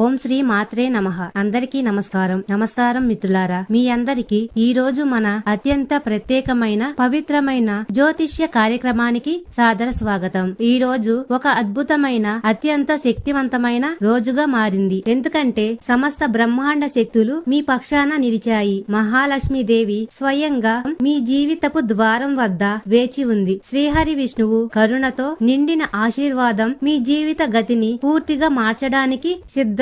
ఓం శ్రీ మాత్రే నమః. అందరికీ నమస్కారం. నమస్కారం మిత్రులారా మీ అందరికీ ఈ రోజు మన అత్యంత ప్రత్యేకమైన పవిత్రమైన జ్యోతిష్య కార్యక్రమానికి సాదర స్వాగతం. ఈ రోజు ఒక అద్భుతమైన అత్యంత శక్తివంతమైన రోజుగా మారింది. ఎందుకంటే సమస్త బ్రహ్మాండ శక్తులు మీ పక్షాన నిలిచాయి. మహాలక్ష్మీదేవి స్వయంగా మీ జీవితపు ద్వారం వద్ద వేచి ఉంది. శ్రీహరి విష్ణువు కరుణతో నిండిన ఆశీర్వాదం మీ జీవిత గతిని పూర్తిగా మార్చడానికి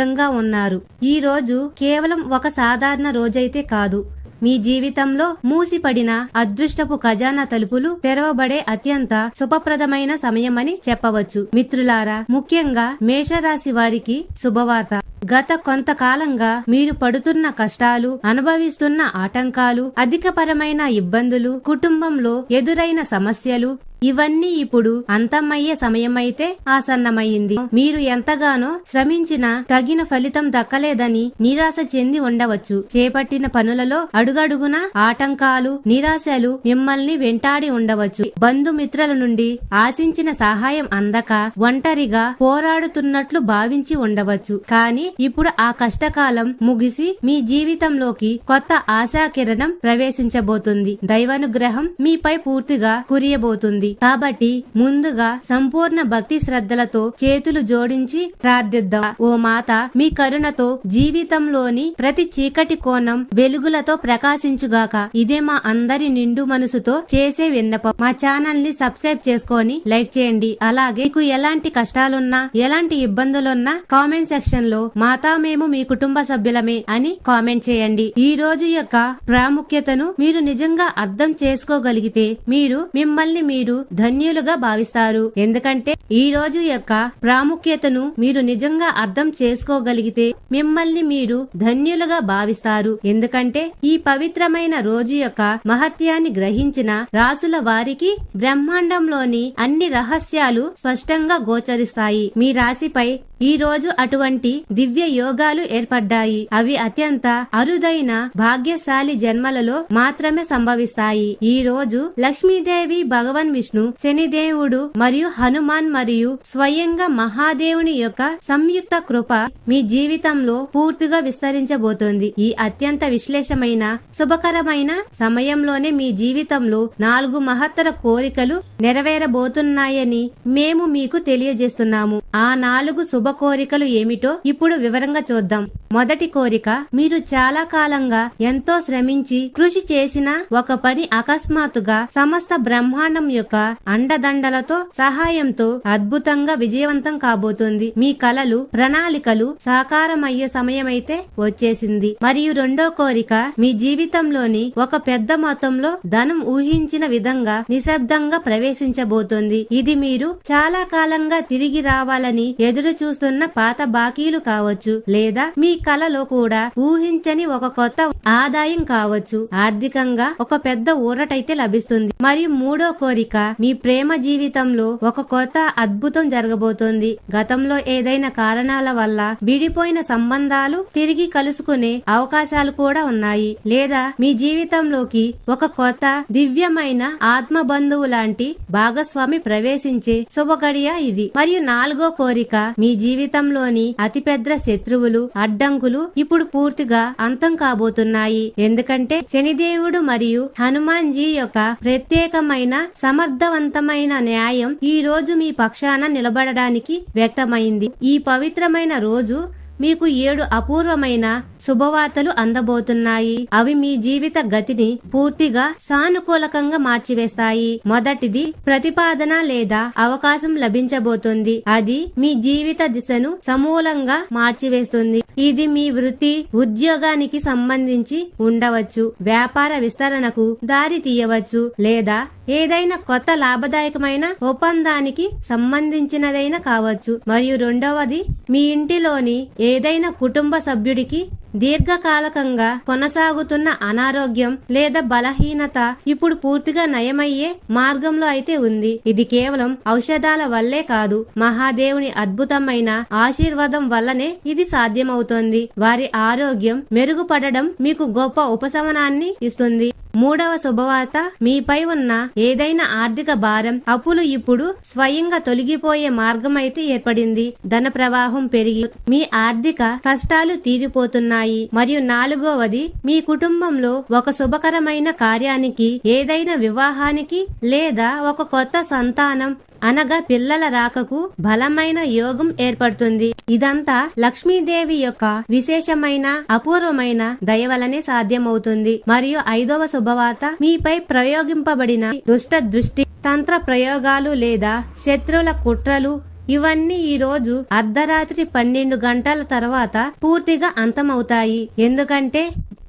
సిద్ధంగా ఉన్నారు. ఈ రోజు కేవలం ఒక సాధారణ రోజైతే కాదు. మీ జీవితంలో మూసిపడిన అదృష్టపు ఖజానా తలుపులు తెరవబడే అత్యంత శుభప్రదమైన సమయమని చెప్పవచ్చు. మిత్రులారా ముఖ్యంగా మేషరాశి వారికి శుభవార్త. గత కొంతకాలంగా మీరు పడుతున్న కష్టాలు అనుభవిస్తున్న ఆటంకాలు అధికపరమైన ఇబ్బందులు కుటుంబంలో ఎదురైన సమస్యలు ఇవన్నీ ఇప్పుడు అంతమయ్యే సమయమైతే ఆసన్నమయ్యింది మీరు ఎంతగానో శ్రమించినా తగిన ఫలితం దక్కలేదని నిరాశ చెంది ఉండవచ్చు. చేపట్టిన పనులలో అడుగడుగున ఆటంకాలు నిరాశలు మిమ్మల్ని వెంటాడి ఉండవచ్చు. బంధుమిత్రుల నుండి ఆశించిన సహాయం అందక ఒంటరిగా పోరాడుతున్నట్లు భావించి ఉండవచ్చు. కానీ ఇప్పుడు ఆ కష్టకాలం ముగిసి మీ జీవితంలోకి కొత్త ఆశా కిరణం ప్రవేశించబోతుంది. దైవానుగ్రహం మీపై పూర్తిగా కురియబోతుంది. కాబట్టి ముందుగా సంపూర్ణ భక్తి శ్రద్ధలతో చేతులు జోడించి ప్రార్థిద్దాం. ఓ మాత మీ కరుణతో జీవితంలోని ప్రతి చీకటి కోణం వెలుగులతో ప్రకాశించుగాక ఇదే మా అందరి నిండు మనసుతో చేసే విన్నపం. మా ఛానల్ని సబ్స్క్రైబ్ చేసుకొని లైక్ చేయండి. అలాగే మీకు ఎలాంటి కష్టాలున్నా ఎలాంటి ఇబ్బందులున్నా కామెంట్ సెక్షన్లో మాతా మేము మీ కుటుంబ సభ్యులమే అని కామెంట్ చేయండి. ఈ రోజు యొక్క ప్రాముఖ్యతను మీరు నిజంగా అర్థం చేసుకోగలిగితే మీరు మిమ్మల్ని మీరు ధన్యులుగా భావిస్తారు. ఎందుకంటే ఈ రోజు యొక్క ప్రాముఖ్యతను మీరు నిజంగా అర్థం చేసుకోగలిగితే మిమ్మల్ని మీరు ధన్యులుగా భావిస్తారు. ఎందుకంటే ఈ పవిత్రమైన రోజు యొక్క మహత్యాన్ని గ్రహించిన రాసుల వారికి బ్రహ్మాండంలోని అన్ని రహస్యాలు స్పష్టంగా గోచరిస్తాయి. మీ రాశిపై ఈ రోజు అటువంటి దివ్య యోగాలు ఏర్పడ్డాయి. అవి అత్యంత అరుదైన భాగ్యశాలి జన్మలలో మాత్రమే సంభవిస్తాయి. ఈ రోజు లక్ష్మీదేవి భగవన్ విష్ణు శనిదేవుడు మరియు హనుమాన్ మరియు స్వయంగా మహాదేవుని యొక్క సంయుక్త కృప మీ జీవితంలో పూర్తిగా విస్తరించబోతోంది. ఈ అత్యంత విశ్లేషమైన శుభకరమైన సమయంలోనే మీ జీవితంలో నాలుగు మహత్తర కోరికలు నెరవేరబోతున్నాయని మేము మీకు తెలియజేస్తున్నాము. ఆ నాలుగు శుభ కోరికలు ఏమిటో ఇప్పుడు వివరంగా చూద్దాం. మొదటి కోరిక మీరు చాలా కాలంగా ఎంతో శ్రమించి కృషి చేసిన ఒక పని అకస్మాత్తుగా సమస్త బ్రహ్మాండం యొక్క అండదండలతో సహాయంతో అద్భుతంగా విజయవంతం కాబోతుంది. మీ కలలు ప్రణాళికలు సాకారమయ్యే సమయమైతే వచ్చేసింది. మరియు రెండో కోరిక మీ జీవితంలోని ఒక పెద్ద మొత్తంలో ధనం ఊహించిన విధంగా నిశ్శబ్దంగా ప్రవేశించబోతోంది. ఇది మీరు చాలా కాలంగా తిరిగి రావాలని ఎదురు చూస్తున్న పాత బాకీలు కావచ్చు. లేదా మీ కలలో కూడా ఊహించని ఒక కొత్త ఆదాయం కావచ్చు. ఆర్థికంగా ఒక పెద్ద ఊరటైతే లభిస్తుంది. మరియు మూడో కోరిక మీ ప్రేమ జీవితంలో ఒక కొత్త అద్భుతం జరగబోతోంది. గతంలో ఏదైనా కారణాల వల్ల విడిపోయిన సంబంధాలు తిరిగి కలుసుకునే అవకాశాలు కూడా ఉన్నాయి. లేదా మీ జీవితంలోకి ఒక కొత్త దివ్యమైన ఆత్మ బంధువు లాంటి భాగస్వామి ప్రవేశించే శుభగడియ ఇది. మరియు నాలుగో కోరిక మీ జీవితంలోని అతిపెద్ద శత్రువులు అడ్డంకులు ఇప్పుడు పూర్తిగా అంతం కాబోతున్నాయి. ఎందుకంటే శనిదేవుడు మరియు హనుమాన్ జీ యొక్క ప్రత్యేకమైన సమర్థవంతమైన న్యాయం ఈ రోజు మీ పక్షాన నిలబడడానికి వ్యక్తమైంది. ఈ పవిత్రమైన రోజు మీకు ఏడు అపూర్వమైన శుభవార్తలు అందబోతున్నాయి. అవి మీ జీవిత గతిని పూర్తిగా సానుకూలకంగా మార్చివేస్తాయి. మొదటిది ప్రతిపాదన లేదా అవకాశం లభించబోతుంది. అది మీ జీవిత దిశను సమూలంగా మార్చివేస్తుంది. ఇది మీ వృత్తి ఉద్యోగానికి సంబంధించి ఉండవచ్చు. వ్యాపార విస్తరణకు దారి తీయవచ్చు లేదా ఏదైనా కొత్త లాభదాయకమైన ఒప్పందానికి సంబంధించినదైనా కావచ్చు. మరియు రెండవది మీ ఇంటిలోని ఏదైనా కుటుంబ సభ్యుడికి దీర్ఘకాలకంగా కొనసాగుతున్న అనారోగ్యం లేదా బలహీనత ఇప్పుడు పూర్తిగా నయమయ్యే మార్గంలో అయితే ఉంది. ఇది కేవలం ఔషధాల వల్లే కాదు మహాదేవుని అద్భుతమైన ఆశీర్వాదం వల్లనే ఇది సాధ్యమవుతోంది. వారి ఆరోగ్యం మెరుగుపడడం మీకు గొప్ప ఉపశమనాన్ని ఇస్తుంది. మూడవ శుభవార్త. మీపై ఉన్న ఏదైనా ఆర్థిక భారం అప్పులు ఇప్పుడు స్వయంగా తొలగిపోయే మార్గం అయితే ఏర్పడింది. ధన ప్రవాహం పెరిగి మీ ఆర్థిక కష్టాలు తీరిపోతున్నాయి. మరియు నాలుగవది మీ కుటుంబంలో ఒక శుభకరమైన కార్యానికి ఏదైనా వివాహానికి లేదా ఒక కొత్త సంతానం అనగా పిల్లల రాకకు బలమైన యోగం ఏర్పడుతుంది. ఇదంతా లక్ష్మీదేవి యొక్క విశేషమైన అపూర్వమైన దయవలనే సాధ్యమవుతుంది. మరియు ఐదవ శుభవార్త మీపై ప్రయోగింపబడిన దుష్ట దృష్టి తంత్ర ప్రయోగాలు లేదా శత్రువుల కుట్రలు ఇవన్నీ ఈ రోజు అర్ధరాత్రి పన్నెండు గంటల తర్వాత పూర్తిగా అంతమవుతాయి. ఎందుకంటే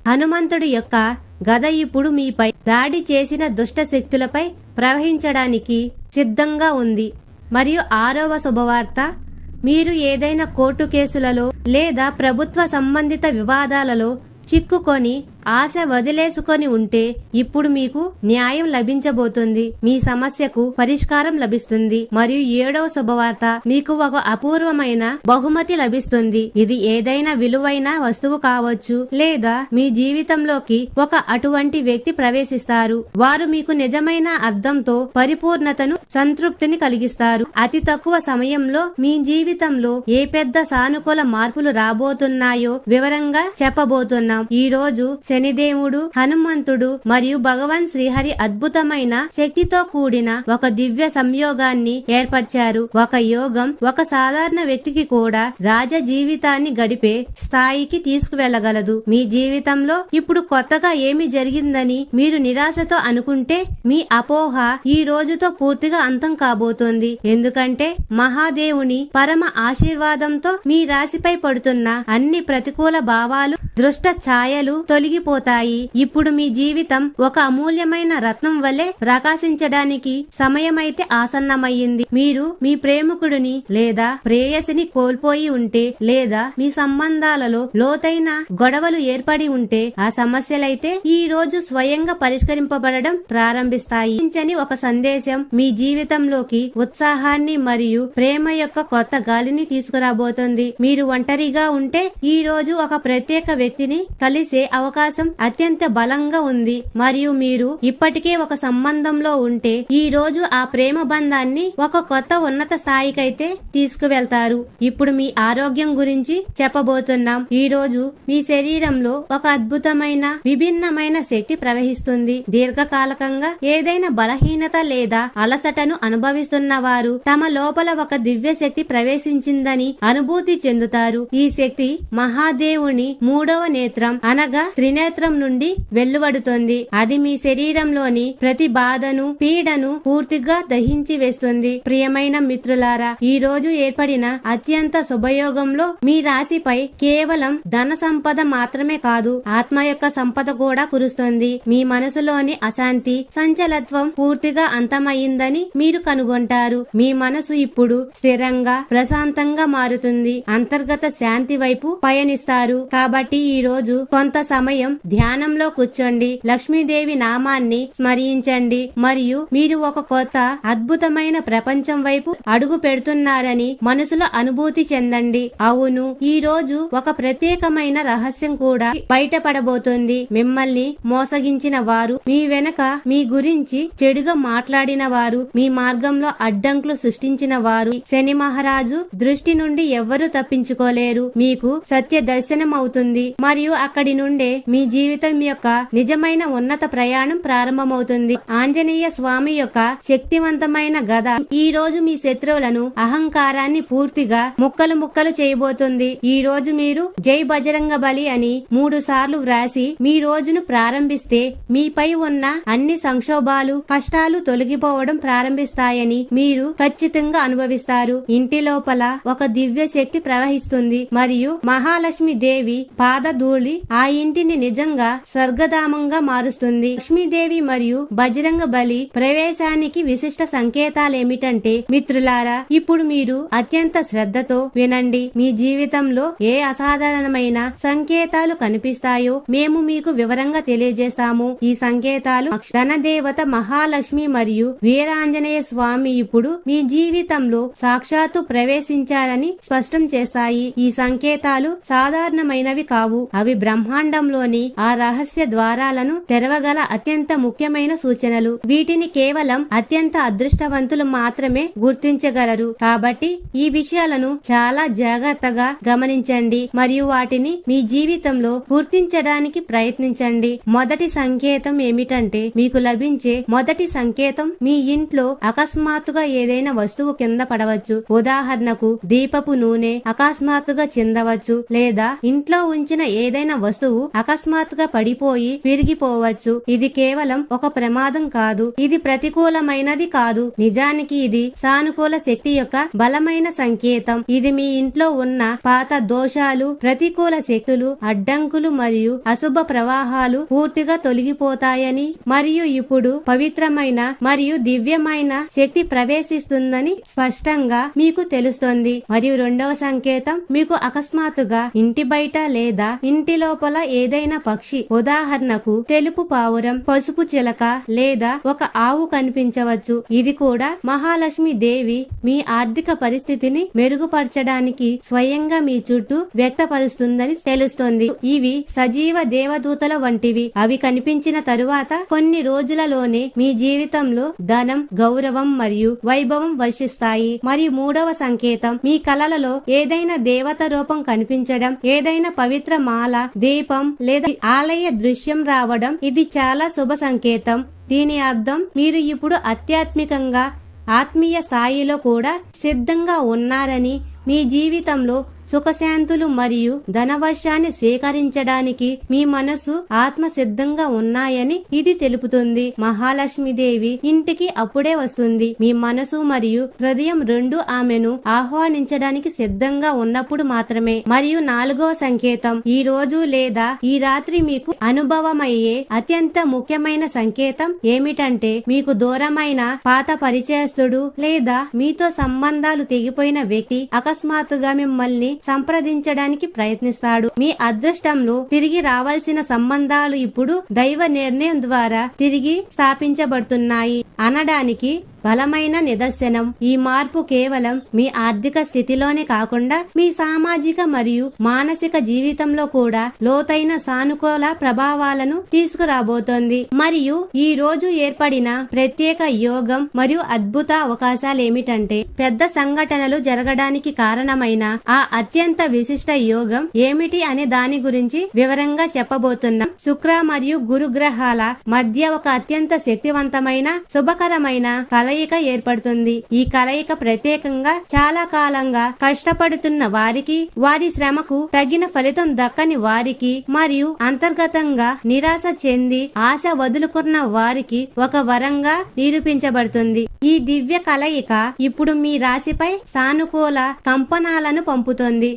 హనుమంతుడి యొక్క గద ఇప్పుడు మీపై దాడి చేసిన దుష్ట శక్తులపై ప్రవహించడానికి సిద్ధంగా ఉంది. మరియు ఆరవ శుభవార్త మీరు ఏదైనా కోర్టు కేసులలో లేదా ప్రభుత్వ సంబంధిత వివాదాలలో చిక్కుకొని ఆశ వదిలేసుకొని ఉంటే ఇప్పుడు మీకు న్యాయం లభించబోతుంది. మీ సమస్యకు పరిష్కారం లభిస్తుంది. మరియు ఏడవ శుభవార్త మీకు ఒక అపూర్వమైన బహుమతి లభిస్తుంది. ఇది ఏదైనా విలువైన వస్తువు కావచ్చు లేదా మీ జీవితంలోకి ఒక అటువంటి వ్యక్తి ప్రవేశిస్తారు. వారు మీకు నిజమైన అర్థంతో పరిపూర్ణతను సంతృప్తిని కలిగిస్తారు. అతి తక్కువ సమయంలో మీ జీవితంలో ఏ పెద్ద సానుకూల మార్పులు రాబోతున్నాయో వివరంగా చెప్పబోతున్నాం. ఈ రోజు శనిదేవుడు హనుమంతుడు మరియు భగవాన్ శ్రీహరి అద్భుతమైన శక్తితో కూడిన ఒక దివ్య సంయోగాన్ని ఏర్పరిచారు. ఒక యోగం ఒక సాధారణ వ్యక్తికి కూడా రాజ జీవితాన్ని గడిపే స్థాయికి తీసుకువెళ్ళగలదు మీ జీవితంలో ఇప్పుడు కొత్తగా ఏమి జరిగిందని మీరు నిరాశతో అనుకుంటే మీ అపోహ ఈ రోజుతో పూర్తిగా అంతం కాబోతోంది. ఎందుకంటే మహాదేవుని పరమ ఆశీర్వాదంతో మీ రాశిపై పడుతున్న అన్ని ప్రతికూల భావాలు దృష్ట ఛాయలు తొలగిపోతాయి ఇప్పుడు మీ జీవితం ఒక అమూల్యమైన రత్నం వలె ప్రకాశించడానికి సమయమైతే ఆసన్నమయ్యింది. మీరు మీ ప్రేమికుడిని లేదా ప్రేయసిని కోల్పోయి ఉంటే లేదా మీ సంబంధాలలో లోతైన గొడవలు ఏర్పడి ఉంటే ఆ సమస్యలైతే ఈ రోజు స్వయంగా పరిష్కరింపబడడం ప్రారంభిస్తాయి. ఒక సందేశం మీ జీవితంలోకి ఉత్సాహాన్ని మరియు ప్రేమ యొక్క కొత్త గాలిని తీసుకురాబోతుంది. మీరు ఒంటరిగా ఉంటే ఈ రోజు ఒక ప్రత్యేక వ్యక్తిని కలిసే అవకాశం అత్యంత బలంగా ఉంది. మరియు మీరు ఇప్పటికే ఒక సంబంధంలో ఉంటే ఈ రోజు ఆ ప్రేమ బంధాన్ని ఒక కొత్త ఉన్నత స్థాయికైతే తీసుకువెళ్తారు. ఇప్పుడు మీ ఆరోగ్యం గురించి చెప్పబోతున్నాం. ఈ రోజు మీ శరీరంలో ఒక అద్భుతమైన విభిన్నమైన శక్తి ప్రవహిస్తుంది. దీర్ఘకాలకంగా ఏదైనా బలహీనత లేదా అలసటను అనుభవిస్తున్న వారు తమ లోపల ఒక దివ్య శక్తి ప్రవేశించిందని అనుభూతి చెందుతారు. ఈ శక్తి మహాదేవుని మూడవ నేత్రం అనగా త్రినేత్రం నుండి వెల్లువడుతుంది. అది మీ శరీరంలోని ప్రతి బాధను పీడను పూర్తిగా దహించి వేస్తుంది. ప్రియమైన మిత్రులారా ఈ రోజు ఏర్పడిన అత్యంత శుభయోగంలో మీ రాశిపై కేవలం ధన సంపద మాత్రమే కాదు ఆత్మ యొక్క సంపద కూడా కురుస్తుంది. మీ మనసులోని అశాంతి సంచలత్వం పూర్తిగా అంతమయ్యిందని మీరు కనుగొంటారు. మీ మనసు ఇప్పుడు స్థిరంగా ప్రశాంతంగా మారుతుంది. అంతర్గత శాంతి వైపు పయనిస్తారు. కాబట్టి ఈ రోజు కొంత సమయం ధ్యానంలో కూర్చోండి. లక్ష్మీదేవి నామాన్ని స్మరించండి. మరియు మీరు ఒక కొత్త అద్భుతమైన ప్రపంచం వైపు అడుగు పెడుతున్నారని మనసులో అనుభూతి చెందండి. అవును ఈ రోజు ఒక ప్రత్యేకమైన రహస్యం కూడా బయటపడబోతుంది. మిమ్మల్ని మోసగించిన వారు మీ వెనక మీ గురించి చెడుగా మాట్లాడిన వారు మీ మార్గంలో అడ్డంకులు సృష్టించిన వారు శని మహారాజు దృష్టి నుండి ఎవ్వరూ తప్పించుకోలేరు. మీకు సత్య దర్శనం అవుతుంది మరియు అక్కడి నుండే మీ జీవితం యొక్క నిజమైన ఉన్నత ప్రయాణం ప్రారంభమవుతుంది. ఆంజనేయ స్వామి యొక్క శక్తివంతమైన గద ఈ రోజు మీ శత్రువులను అహంకారాన్ని పూర్తిగా ముక్కలు ముక్కలు చేయబోతుంది. ఈ రోజు మీరు జై బజరంగ బలి అని మూడు సార్లు వ్రాసి మీ రోజును ప్రారంభిస్తే మీపై ఉన్న అన్ని సంక్షోభాలు కష్టాలు తొలగిపోవడం ప్రారంభిస్తాయని మీరు ఖచ్చితంగా అనుభవిస్తారు. ఇంటి లోపల ఒక దివ్య శక్తి ప్రవహిస్తుంది. మరియు మహాలక్ష్మి దేవి పాదధూళి ఆ ఇంటిని నిజంగా స్వర్గధామంగా మారుస్తుంది. లక్ష్మీదేవి మరియు బజరంగ బలి ప్రవేశానికి విశిష్ట సంకేతాలేమిటంటే మిత్రులారా ఇప్పుడు మీరు అత్యంత శ్రద్ధతో వినండి. మీ జీవితంలో ఏ అసాధారణమైన సంకేతాలు కనిపిస్తాయో మేము మీకు వివరంగా తెలియజేస్తాము. ఈ సంకేతాలు ధనదేవత మహాలక్ష్మి మరియు వీరాంజనేయ స్వామి ఇప్పుడు మీ జీవితంలో సాక్షాత్తు ప్రవేశించారని స్పష్టం చేస్తాయి. ఈ సంకేతాలు సాధారణమైనవి కావు కావు. అవి బ్రహ్మాండంలోని ఆ రహస్య ద్వారాలను తెరవగల అత్యంత ముఖ్యమైన సూచనలు. వీటిని కేవలం అత్యంత అదృష్టవంతులు మాత్రమే గుర్తించగలరు. కాబట్టి ఈ విషయాలను చాలా జాగ్రత్తగా గమనించండి మరియు వాటిని మీ జీవితంలో గుర్తించడానికి ప్రయత్నించండి. మొదటి సంకేతం ఏమిటంటే మీకు లభించే మొదటి సంకేతం మీ ఇంట్లో అకస్మాత్తుగా ఏదైనా వస్తువు కింద పడవచ్చు. ఉదాహరణకు దీపపు నూనె అకస్మాత్తుగా చెందవచ్చు లేదా ఇంట్లో ఉంచిన ఏదైనా వస్తువు అకస్మాత్తుగా పడిపోయి విరిగిపోవచ్చు. ఇది కేవలం ఒక ప్రమాదం కాదు. ఇది ప్రతికూలమైనది కాదు. నిజానికి ఇది సానుకూల శక్తి యొక్క బలమైన సంకేతం. ఇది మీ ఇంట్లో ఉన్న పాత దోషాలు ప్రతికూల శక్తులు అడ్డంకులు మరియు అశుభ ప్రవాహాలు పూర్తిగా తొలగిపోతాయని మరియు ఇప్పుడు పవిత్రమైన మరియు దివ్యమైన శక్తి ప్రవేశిస్తుందని స్పష్టంగా మీకు తెలుస్తుంది. మరియు రెండవ సంకేతం మీకు అకస్మాత్తుగా ఇంటి బయట లేదా ఇంటి లోపల ఏదైనా పక్షి. ఉదాహరణకు తెలుపు పావురం పసుపు చిలక లేదా ఒక ఆవు కనిపించవచ్చు. ఇది కూడా మహాలక్ష్మి దేవి మీ ఆర్థిక పరిస్థితిని మెరుగుపరచడానికి స్వయంగా మీ చుట్టూ వ్యక్తపరుస్తుందని తెలుస్తోంది. ఇవి సజీవ దేవదూతల వంటివి. అవి కనిపించిన తరువాత కొన్ని రోజులలోనే మీ జీవితంలో ధనం గౌరవం మరియు వైభవం వర్షిస్తాయి. మరియు మూడవ సంకేతం మీ కలలలో ఏదైనా దేవత రూపం కనిపించడం ఏదైనా పవిత్ర మాల దీపం లేదా ఆలయ దృశ్యం రావడం ఇది చాలా శుభ సంకేతం. దీని అర్థం మీరు ఇప్పుడు ఆధ్యాత్మికంగా ఆత్మీయ స్థాయిలో కూడా సిద్ధంగా ఉన్నారని మీ జీవితంలో సుఖశాంతులు మరియు ధనవర్షాన్ని స్వీకరించడానికి మీ మనసు ఆత్మ సిద్ధంగా ఉన్నాయని ఇది తెలుపుతుంది. మహాలక్ష్మీదేవి ఇంటికి అప్పుడే వస్తుంది. మీ మనసు మరియు హృదయం రెండు ఆమెను ఆహ్వానించడానికి సిద్ధంగా ఉన్నప్పుడు మాత్రమే. మరియు నాలుగవ సంకేతం ఈ రోజు లేదా ఈ రాత్రి మీకు అనుభవమయ్యే అత్యంత ముఖ్యమైన సంకేతం ఏమిటంటే మీకు దూరమైన పాత పరిచయస్తుడు లేదా మీతో సంబంధాలు తెగిపోయిన వ్యక్తి అకస్మాత్తుగా మిమ్మల్ని సంప్రదించడానికి ప్రయత్నిస్తాడు. మీ అదృష్టంలో తిరిగి రావాల్సిన సంబంధాలు ఇప్పుడు దైవ నిర్ణయం ద్వారా తిరిగి స్థాపించబడుతున్నాయి. అనడానికి బలమైన నిదర్శనం. ఈ మార్పు కేవలం మీ ఆర్థిక స్థితిలోనే కాకుండా మీ సామాజిక మరియు మానసిక జీవితంలో కూడా లోతైన సానుకూల ప్రభావాలను తీసుకురాబోతోంది. మరియు ఈ రోజు ఏర్పడిన ప్రత్యేక యోగం మరియు అద్భుత అవకాశాలు ఏమిటంటే పెద్ద సంఘటనలు జరగడానికి కారణమైన ఆ అత్యంత విశిష్ట యోగం ఏమిటి అనే దాని గురించి వివరంగా చెప్పబోతున్నాం. శుక్ర మరియు గురు గ్రహాల మధ్య ఒక అత్యంత శక్తివంతమైన శుభకరమైన కలయిక ఏర్పడుతుంది. ఈ కలయిక ప్రత్యేకంగా చాలా కాలంగా కష్టపడుతున్న వారికి వారి శ్రమకు తగిన ఫలితం దక్కని వారికి మరియు అంతర్గతంగా నిరాశ చెంది ఆశ వదులుకున్న వారికి ఒక వరంగా నిరూపించబడుతుంది. ఈ దివ్య కలయిక ఇప్పుడు మీ రాశిపై సానుకూల కంపనాలను పంపుతోంది.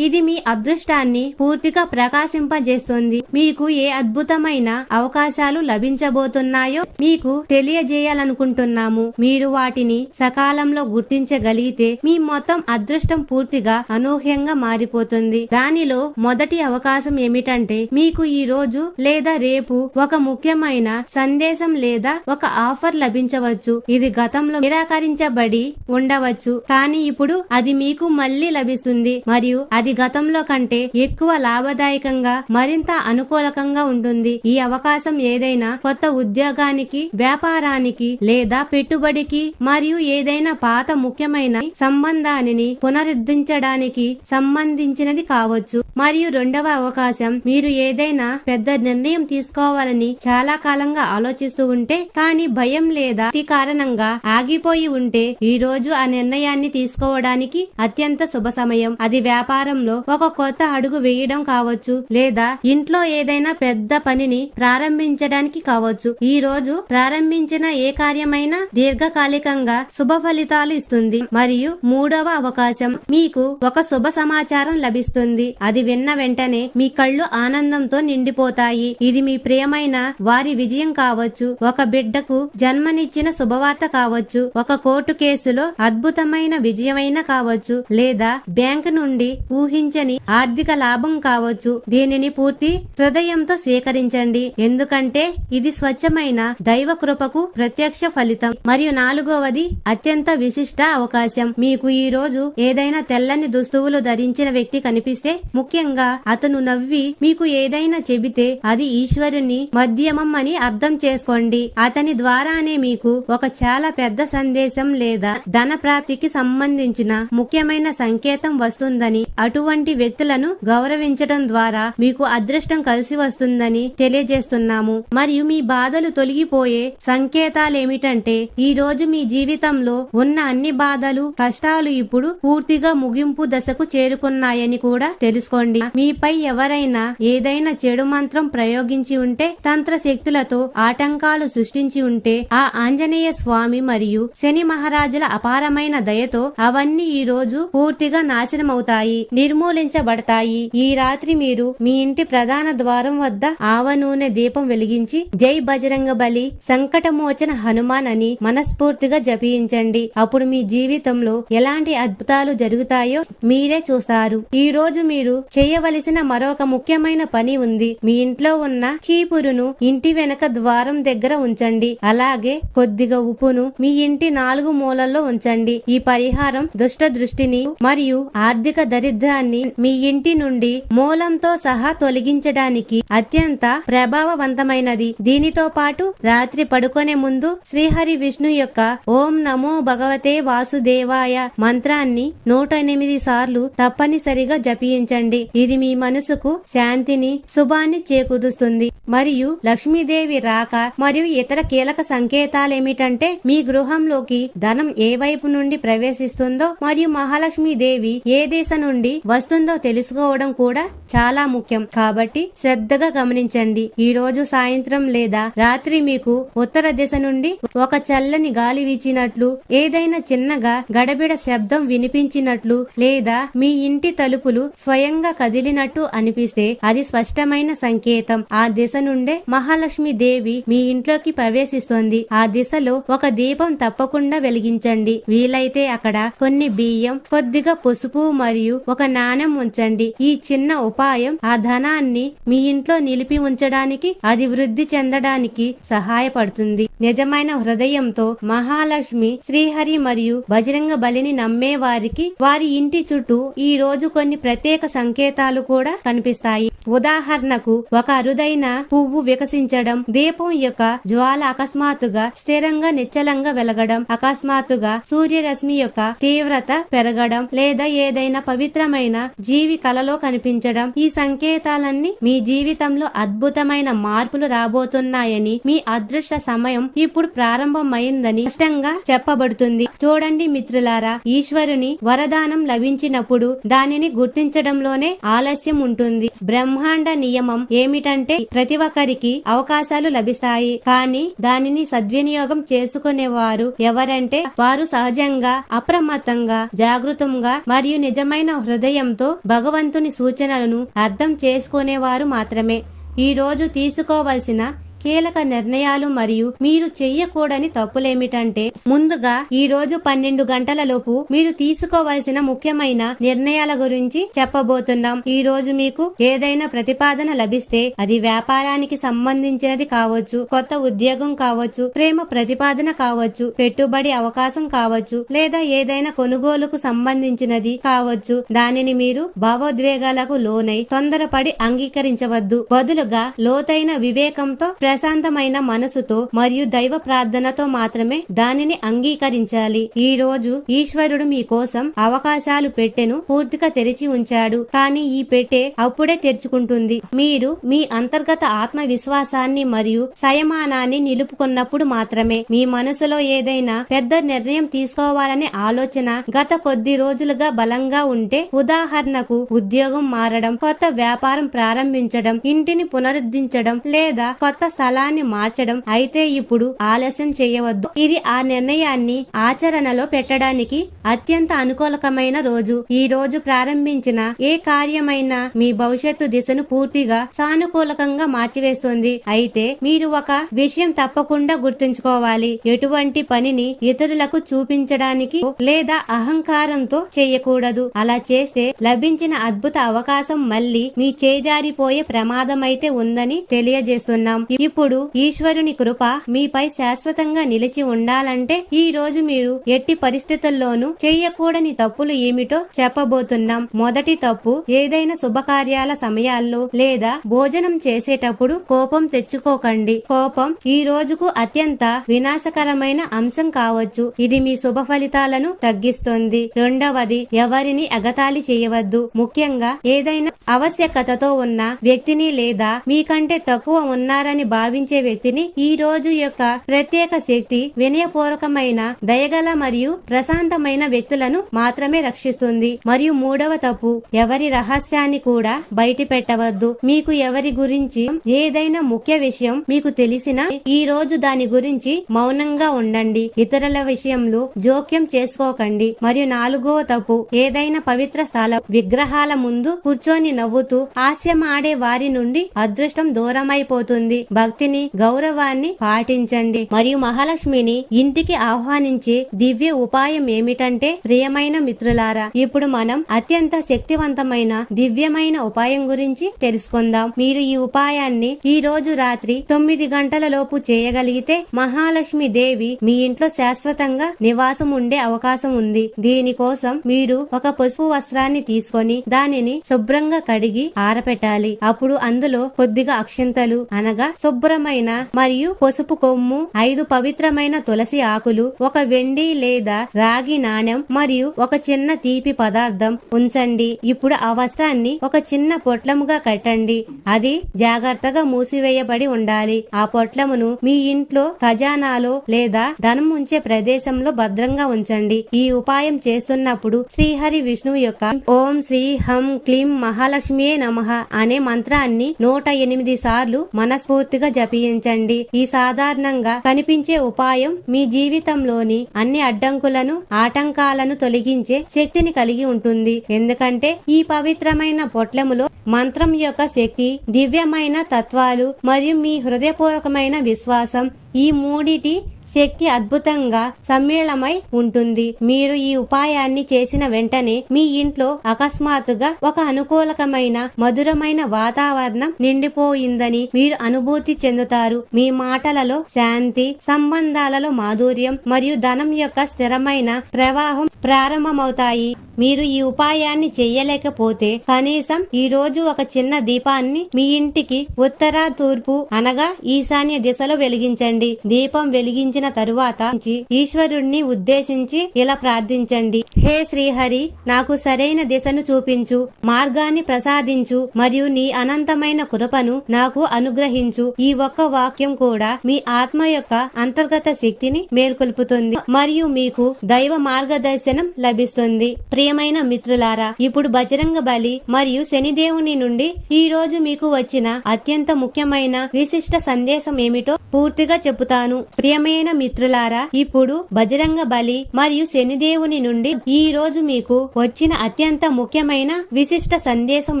ఇది మీ అదృష్టాన్ని పూర్తిగా ప్రకాశింపజేస్తుంది. మీకు ఏ అద్భుతమైన అవకాశాలు లభించబోతున్నాయో మీకు తెలియజేయాలనుకుంటున్నాము. మీరు వాటిని సకాలంలో గుర్తించగలిగితే మీ మొత్తం అదృష్టం పూర్తిగా అనూహ్యంగా మారిపోతుంది. దానిలో మొదటి అవకాశం ఏమిటంటే మీకు ఈ రోజు లేదా రేపు ఒక ముఖ్యమైన సందేశం లేదా ఒక ఆఫర్ లభించవచ్చు. ఇది గతంలో నిరాకరించబడి ఉండవచ్చు. కానీ ఇప్పుడు అది మీకు మళ్ళీ లభిస్తుంది. మరియు అది గతంలో కంటే ఎక్కువ లాభదాయకంగా మరింత అనుకూలకంగా ఉంటుంది. ఈ అవకాశం ఏదైనా కొత్త ఉద్యోగానికి వ్యాపారానికి లేదా పెట్టుబడికి మరియు ఏదైనా పాత ముఖ్యమైన సంబంధాన్ని పునరుద్ధరించడానికి సంబంధించినది కావచ్చు. మరియు రెండవ అవకాశం మీరు ఏదైనా పెద్ద నిర్ణయం తీసుకోవాలని చాలా కాలంగా ఆలోచిస్తూ ఉంటే కానీ భయం లేదా కారణంగా ఆగిపోయి ఉంటే ఈ రోజు ఆ నిర్ణయాన్ని తీసుకోవడానికి అత్యంత శుభ సమయం. అది వ్యాపారం వ్యాపారంలో ఒక కొత్త అడుగు వేయడం కావచ్చు లేదా ఇంట్లో ఏదైనా పెద్ద పనిని ప్రారంభించడానికి కావచ్చు. ఈ రోజు ప్రారంభించిన ఏ కార్యమైనా దీర్ఘకాలికంగా శుభ ఫలితాలు ఇస్తుంది. మరియు మూడవ అవకాశం మీకు ఒక శుభ సమాచారం లభిస్తుంది. అది విన్న వెంటనే మీ కళ్ళు ఆనందంతో నిండిపోతాయి. ఇది మీ ప్రియమైన వారి విజయం కావచ్చు. ఒక బిడ్డకు జన్మనిచ్చిన శుభవార్త కావచ్చు. ఒక కోర్టు కేసులో అద్భుతమైన విజయమైన కావచ్చు. లేదా బ్యాంక్ నుండి ఊహించని ఆర్థిక లాభం కావచ్చు. దీనిని పూర్తి హృదయంతో స్వీకరించండి. ఎందుకంటే ఇది స్వచ్ఛమైన దైవ కృపకు ప్రత్యక్ష ఫలితం. మరియు నాలుగవది అత్యంత విశిష్ట అవకాశం. మీకు ఈ రోజు ఏదైనా తెల్లని దుస్తువులు ధరించిన వ్యక్తి కనిపిస్తే ముఖ్యంగా అతను నవ్వి మీకు ఏదైనా చెబితే అది ఈశ్వరుని మధ్యమం అని అర్థం చేసుకోండి. అతని ద్వారానే మీకు ఒక చాలా పెద్ద సందేశం లేదా ధన ప్రాప్తికి సంబంధించిన ముఖ్యమైన సంకేతం వస్తుందని అటువంటి వ్యక్తులను గౌరవించడం ద్వారా మీకు అదృష్టం కలిసి వస్తుందని తెలియజేస్తున్నాము. మరియు మీ బాధలు తొలగిపోయే సంకేతాలేమిటంటే ఈ రోజు మీ జీవితంలో ఉన్న అన్ని బాధలు కష్టాలు ఇప్పుడు పూర్తిగా ముగింపు దశకు చేరుకున్నాయని కూడా తెలుసుకోండి. మీపై ఎవరైనా ఏదైనా చెడు మంత్రం ప్రయోగించి ఉంటే తంత్ర శక్తులతో ఆటంకాలు సృష్టించి ఉంటే ఆ ఆంజనేయ స్వామి మరియు శని మహారాజుల అపారమైన దయతో అవన్నీ ఈ రోజు పూర్తిగా నాశనమవుతాయి. నిర్మూలించబడతాయి. ఈ రాత్రి మీరు మీ ఇంటి ప్రధాన ద్వారం వద్ద ఆవ నూనె దీపం వెలిగించి జై బజరంగ బలి సంకటమోచన హనుమాన్ అని మనస్ఫూర్తిగా జపించండి. అప్పుడు మీ జీవితంలో ఎలాంటి అద్భుతాలు జరుగుతాయో మీరే చూస్తారు. ఈ రోజు మీరు చేయవలసిన మరొక ముఖ్యమైన పని ఉంది. మీ ఇంట్లో ఉన్న చీపురును ఇంటి వెనక ద్వారం దగ్గర ఉంచండి. అలాగే కొద్దిగా ఉప్పును మీ ఇంటి నాలుగు మూలల్లో ఉంచండి. ఈ పరిహారం దుష్ట దృష్టిని మరియు ఆర్థిక దరిద్ర దరిద్రాన్ని మీ ఇంటి నుండి మూలంతో సహా తొలగించడానికి అత్యంత ప్రభావవంతమైనది. దీనితో పాటు రాత్రి పడుకునే ముందు శ్రీహరి విష్ణు యొక్క ఓం నమో భగవతే వాసుదేవాయ మంత్రాన్ని నూట ఎనిమిది సార్లు తప్పనిసరిగా జపించండి. ఇది మీ మనసుకు శాంతిని శుభాన్ని చేకూరుస్తుంది. మరియు లక్ష్మీదేవి రాక మరియు ఇతర కీలక సంకేతాలేమిటంటే మీ గృహంలోకి ధనం ఏ వైపు నుండి ప్రవేశిస్తుందో మరియు మహాలక్ష్మి దేవి ఏ దిశ నుండి వస్తుందో తెలుసుకోవడం కూడా చాలా ముఖ్యం. కాబట్టి శ్రద్ధగా గమనించండి. ఈ రోజు సాయంత్రం లేదా రాత్రి మీకు ఉత్తర దిశ నుండి ఒక చల్లని గాలి వీచినట్లు ఏదైనా చిన్నగా గడబిడ శబ్దం వినిపించినట్లు లేదా మీ ఇంటి తలుపులు స్వయంగా కదిలినట్టు అనిపిస్తే అది స్పష్టమైన సంకేతం. ఆ దిశ నుండే మహాలక్ష్మి దేవి మీ ఇంట్లోకి ప్రవేశిస్తోంది. ఆ దిశలో ఒక దీపం తప్పకుండా వెలిగించండి. వీలైతే అక్కడ కొన్ని బియ్యం కొద్దిగా పసుపు మరియు ఒక నాణెం ఉంచండి. ఈ చిన్న ఉప ఉపాయం ఆ ధనాన్ని మీ ఇంట్లో నిలిపి ఉంచడానికి అది వృద్ధి చెందడానికి సహాయపడుతుంది. నిజమైన హృదయంతో మహాలక్ష్మి శ్రీహరి మరియు బజరంగ బలిని నమ్మే వారికి వారి ఇంటి చుట్టూ ఈ రోజు కొన్ని ప్రత్యేక సంకేతాలు కూడా కనిపిస్తాయి. ఉదాహరణకు ఒక అరుదైన పువ్వు వికసించడం దీపం యొక్క జ్వాల అకస్మాత్తుగా స్థిరంగా నిశ్చలంగా వెలగడం అకస్మాత్తుగా సూర్యరశ్మి యొక్క తీవ్రత పెరగడం లేదా ఏదైనా పవిత్రమైన జీవి కలలో కనిపించడం ఈ సంకేతాలన్నీ మీ జీవితంలో అద్భుతమైన మార్పులు రాబోతున్నాయని మీ అదృష్ట సమయం ఇప్పుడు ప్రారంభమైందని స్పష్టంగా చెప్పబడుతుంది. చూడండి మిత్రులారా ఈశ్వరుని వరదానం లభించినప్పుడు దానిని గుర్తించడంలోనే ఆలస్యం ఉంటుంది. బ్రహ్మాండ నియమం ఏమిటంటే ప్రతి ఒక్కరికి అవకాశాలు లభిస్తాయి. కానీ దానిని సద్వినియోగం చేసుకునేవారు ఎవరంటే వారు సహజంగా అప్రమత్తంగా జాగృతంగా మరియు నిజమైన హృదయంతో భగవంతుని సూచనలను అర్థం చేసుకునేవారు మాత్రమే. ఈరోజు తీసుకోవలసిన కీలక నిర్ణయాలు మరియు మీరు చెయ్యకూడని తప్పులేమిటంటే ముందుగా ఈ రోజు పన్నెండు గంటలలోపు మీరు తీసుకోవలసిన ముఖ్యమైన నిర్ణయాల గురించి చెప్పబోతున్నాం. ఈ రోజు మీకు ఏదైనా ప్రతిపాదన లభిస్తే అది వ్యాపారానికి సంబంధించినది కావచ్చు కొత్త ఉద్యోగం కావచ్చు ప్రేమ ప్రతిపాదన కావచ్చు పెట్టుబడి అవకాశం కావచ్చు లేదా ఏదైనా కొనుగోలుకు సంబంధించినది కావచ్చు. దానిని మీరు భావోద్వేగాలకు లోనై తొందరపడి అంగీకరించవద్దు. బదులుగా లోతైన వివేకంతో ప్రశాంతమైన మనసుతో మరియు దైవ ప్రార్థనతో మాత్రమే దానిని అంగీకరించాలి. ఈ రోజు ఈశ్వరుడు మీ కోసం అవకాశాలు పెట్టెను పూర్తిగా తెరిచి ఉంచాడు. కానీ ఈ పెట్టె అప్పుడే తెరుచుకుంటుంది. మీరు మీ అంతర్గత ఆత్మవిశ్వాసాన్ని మరియు సంయమానాన్ని నిలుపుకున్నప్పుడు మాత్రమే మీ మనసులో ఏదైనా పెద్ద నిర్ణయం తీసుకోవాలనే ఆలోచన గత కొద్ది రోజులుగా బలంగా ఉంటే ఉదాహరణకు ఉద్యోగం మారడం కొత్త వ్యాపారం ప్రారంభించడం ఇంటిని పునరుద్ధరించడం లేదా కొత్త స్థలాన్ని మార్చడం అయితే ఇప్పుడు ఆలస్యం చేయవద్దు. ఇది ఆ నిర్ణయాన్ని ఆచరణలో పెట్టడానికి అత్యంత అనుకూలకమైన రోజు. ఈ రోజు ప్రారంభించిన ఏ కార్యమైనా మీ భవిష్యత్తు దిశను పూర్తిగా సానుకూలకంగా మార్చివేస్తుంది. అయితే మీరు ఒక విషయం తప్పకుండా గుర్తుంచుకోవాలి. ఎటువంటి పనిని ఇతరులకు చూపించడానికి లేదా అహంకారంతో చేయకూడదు. అలా చేస్తే లభించిన అద్భుత అవకాశం మళ్ళీ మీ చేజారిపోయే ప్రమాదమైతే ఉందని తెలియజేస్తున్నాం. ఇప్పుడు ఈశ్వరుని కృప మీపై శాశ్వతంగా నిలిచి ఉండాలంటే ఈ రోజు మీరు ఎట్టి పరిస్థితుల్లోనూ చెయ్యకూడని తప్పులు ఏమిటో చెప్పబోతున్నాం. మొదటి తప్పు ఏదైనా శుభకార్యాల సమయాల్లో లేదా భోజనం చేసేటప్పుడు కోపం తెచ్చుకోకండి. కోపం ఈ రోజుకు అత్యంత వినాశకరమైన అంశం కావచ్చు. ఇది మీ శుభ ఫలితాలను తగ్గిస్తుంది. రెండవది ఎవరిని ఎగతాళి చేయవద్దు. ముఖ్యంగా ఏదైనా ఆవశ్యకతతో ఉన్న వ్యక్తిని లేదా మీకంటే తక్కువ ఉన్నారని భావించే భావించే వ్యక్తిని ఈ రోజు యొక్క ప్రత్యేక శక్తి వినయపూర్వకమైన దయగల మరియు ప్రశాంతమైన వ్యక్తులను మాత్రమే రక్షిస్తుంది. మరియు మూడవ తప్పు ఎవరి రహస్యాన్ని కూడా బయట పెట్టవద్దు మీకు ఎవరి గురించి ఏదైనా ముఖ్య విషయం మీకు తెలిసిన ఈ రోజు దాని గురించి మౌనంగా ఉండండి. ఇతరుల విషయంలో జోక్యం చేసుకోకండి. మరియు నాలుగవ తప్పు ఏదైనా పవిత్ర స్థల విగ్రహాల ముందు కూర్చొని నవ్వుతూ హాస్యం ఆడే వారి నుండి అదృష్టం దూరమైపోతుంది. భక్తిని గౌరవాన్ని పాటించండి. మరియు మహాలక్ష్మిని ఇంటికి ఆహ్వానించే దివ్య ఉపాయం ఏమిటంటే ప్రియమైన మిత్రులారా ఇప్పుడు మనం అత్యంత శక్తివంతమైన దివ్యమైన ఉపాయం గురించి తెలుసుకుందాం. మీరు ఈ ఉపాయాన్ని ఈ రోజు రాత్రి తొమ్మిది గంటల లోపు చేయగలిగితే మహాలక్ష్మి దేవి మీ ఇంట్లో శాశ్వతంగా నివాసం ఉండే అవకాశం ఉంది. దీనికోసం మీరు ఒక పసుపు వస్త్రాన్ని తీసుకొని దానిని శుభ్రంగా కడిగి ఆరపెట్టాలి. అప్పుడు అందులో కొద్దిగా అక్షింతలు అనగా శుభ్రమైన మరియు పసుపు కొమ్ము ఐదు పవిత్రమైన తులసి ఆకులు ఒక వెండి లేదా రాగి నాణెం మరియు ఒక చిన్న తీపి పదార్థం ఉంచండి. ఇప్పుడు ఆ వస్త్రాన్ని ఒక చిన్న పొట్లముగా కట్టండి. అది జాగ్రత్తగా మూసివేయబడి ఉండాలి. ఆ పొట్లమును మీ ఇంట్లో ఖజానాలో లేదా ధనం ఉంచే ప్రదేశంలో భద్రంగా ఉంచండి. ఈ ఉపాయం చేస్తున్నప్పుడు శ్రీహరి విష్ణువు యొక్క ఓం శ్రీ హం క్లీం మహాలక్ష్మియే నమ అనే మంత్రాన్ని నూట ఎనిమిది సార్లు మనస్ఫూర్తిగా జపించండి. ఈ సాధారణంగా కనిపించే ఉపాయం మీ జీవితంలోని అన్ని అడ్డంకులను ఆటంకాలను తొలగించే శక్తిని కలిగి ఉంటుంది. ఎందుకంటే ఈ పవిత్రమైన పొట్లములో మంత్రం యొక్క శక్తి దివ్యమైన తత్వాలు మరియు మీ హృదయపూర్వకమైన విశ్వాసం ఈ మూడిటి శక్తి అద్భుతంగా సమ్మేళమై ఉంటుంది. మీరు ఈ ఉపాయాన్ని చేసిన వెంటనే మీ ఇంట్లో అకస్మాత్తుగా ఒక అనుకూలకమైన మధురమైన వాతావరణం నిండిపోయిందని మీరు అనుభూతి చెందుతారు. మీ మాటలలో శాంతి సంబంధాలలో మాధుర్యం మరియు ధనం యొక్క స్థిరమైన ప్రవాహం ప్రారంభమవుతాయి. మీరు ఈ ఉపాయాన్ని చెయ్యలేకపోతే కనీసం ఈ రోజు ఒక చిన్న దీపాన్ని మీ ఇంటికి ఉత్తర తూర్పు అనగా ఈశాన్య దిశలో వెలిగించండి. దీపం వెలిగించిన తరువాత ఈశ్వరుణ్ణి ఉద్దేశించి ఇలా ప్రార్థించండి. హే శ్రీహరి నాకు సరైన దిశను చూపించు మార్గాన్ని ప్రసాదించు మరియు నీ అనంతమైన కృపను నాకు అనుగ్రహించు. ఈ ఒక్క వాక్యం కూడా మీ ఆత్మ యొక్క అంతర్గత శక్తిని మేల్కొల్పుతుంది మరియు మీకు దైవ మార్గదర్శనం లభిస్తుంది. ప్రియమైన మిత్రులారా ఇప్పుడు బజరంగ బలి మరియు శనిదేవుని నుండి ఈ రోజు మీకు వచ్చిన అత్యంత ముఖ్యమైన విశిష్ట సందేశం ఏమిటో పూర్తిగా చెబుతాను. ప్రియమైన మిత్రులారా ఇప్పుడు బజరంగ బలి మరియు శనిదేవుని నుండి ఈ రోజు మీకు వచ్చిన అత్యంత ముఖ్యమైన విశిష్ట సందేశం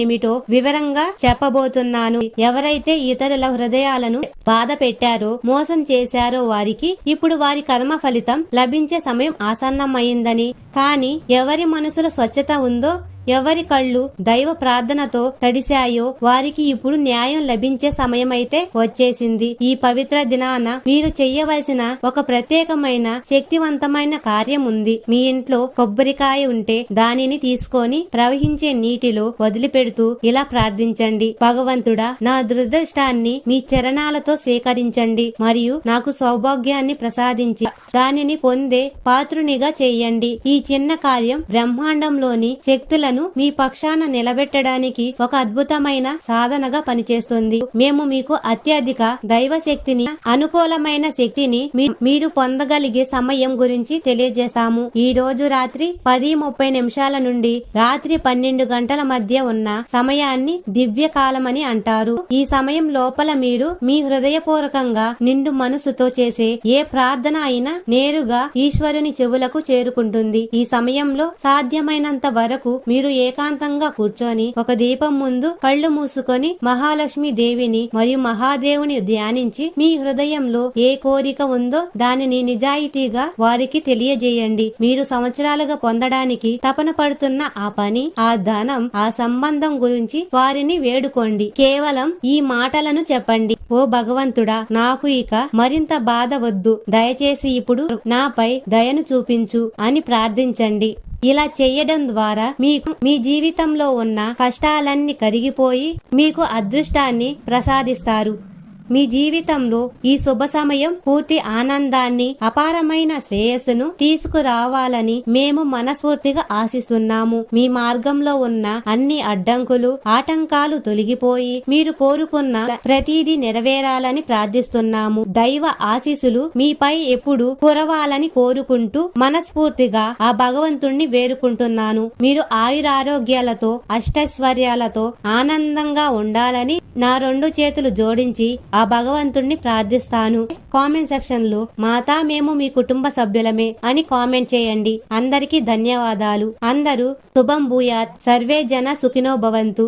ఏమిటో వివరంగా చెప్పబోతున్నాను. ఎవరైతే ఇతరుల హృదయాలను బాధ పెట్టారో మోసం చేశారో వారికి ఇప్పుడు వారి కర్మ ఫలితం లభించే సమయం ఆసన్నమైందని కానీ ఎవరి మనసులో స్వచ్ఛత ఉందో ఎవరి కళ్ళు దైవ ప్రార్థనతో తడిశాయో వారికి ఇప్పుడు న్యాయం లభించే సమయమైతే వచ్చేసింది. ఈ పవిత్ర దినాన మీరు చెయ్యవలసిన ఒక ప్రత్యేకమైన శక్తివంతమైన కార్యం ఉంది మీ ఇంట్లో కొబ్బరికాయ ఉంటే దానిని తీసుకొని ప్రవహించే నీటిలో వదిలిపెడుతూ ఇలా ప్రార్థించండి. భగవంతుడా నా దురదృష్టాన్ని మీ చరణాలతో స్వీకరించండి మరియు నాకు సౌభాగ్యాన్ని ప్రసాదించి దానిని పొందే పాత్రునిగా చేయండి. ఈ చిన్న కార్యం బ్రహ్మాండంలోని శక్తులను ప్రజలను మీ పక్షాన నిలబెట్టడానికి ఒక అద్భుతమైన సాధనగా పనిచేస్తుంది. మేము మీకు అత్యధిక దైవ శక్తిని అనుకూలమైన శక్తిని మీరు పొందగలిగే సమయం గురించి తెలియజేస్తాము. ఈ రోజు రాత్రి పది ముప్పై నిమిషాల నుండి రాత్రి పన్నెండు గంటల మధ్య ఉన్న సమయాన్ని దివ్య కాలమని అంటారు. ఈ సమయం లోపల మీరు మీ హృదయపూర్వకంగా నిండు మనసుతో చేసే ఏ ప్రార్థన అయినా నేరుగా ఈశ్వరుని చెవులకు చేరుకుంటుంది. ఈ సమయంలో సాధ్యమైనంత వరకు మీరు ఏకాంతంగా కూర్చొని ఒక దీపం ముందు కళ్ళు మూసుకొని మహాలక్ష్మి దేవిని మరియు మహాదేవుని ధ్యానించి మీ హృదయంలో ఏ కోరిక ఉందో దానిని నిజాయితీగా వారికి తెలియజేయండి. మీరు సంవత్సరాలుగా పొందడానికి తపన పడుతున్న ఆ పని ఆ ధనం ఆ సంబంధం గురించి వారిని వేడుకోండి. కేవలం ఈ మాటలను చెప్పండి. ఓ భగవంతుడా నాకు ఇక మరింత బాధ వద్దు. దయచేసి ఇప్పుడు నాపై దయను చూపించు అని ప్రార్థించండి. ఇలా చేయడం ద్వారా మీకు మీ జీవితంలో ఉన్న కష్టాలన్నీ కరిగిపోయి మీకు అదృష్టాన్ని ప్రసాదిస్తారు. మీ జీవితంలో ఈ శుభ సమయం పూర్తి ఆనందాన్ని అపారమైన శ్రేయస్సును తీసుకురావాలని మేము మనస్ఫూర్తిగా ఆశిస్తున్నాము. మీ మార్గంలో ఉన్న అన్ని అడ్డంకులు ఆటంకాలు తొలగిపోయి మీరు కోరుకున్న ప్రతిదీ నెరవేరాలని ప్రార్థిస్తున్నాము. దైవ ఆశీసులు మీపై ఎప్పుడు కురవాలని కోరుకుంటూ మనస్ఫూర్తిగా ఆ భగవంతుణ్ణి వేరుకుంటున్నాను మీరు ఆయురారోగ్యాలతో అష్టైశ్వర్యాలతో ఆనందంగా ఉండాలని నా రెండు చేతులు జోడించి ఆ భగవంతుణ్ణి ప్రార్థిస్తాను. కామెంట్ సెక్షన్లో మాతా మేము మీ కుటుంబ సభ్యులమే అని కామెంట్ చేయండి. అందరికీ ధన్యవాదాలు. అందరూ శుభం భూయాత్. సర్వే జన సుఖినో భవంతు.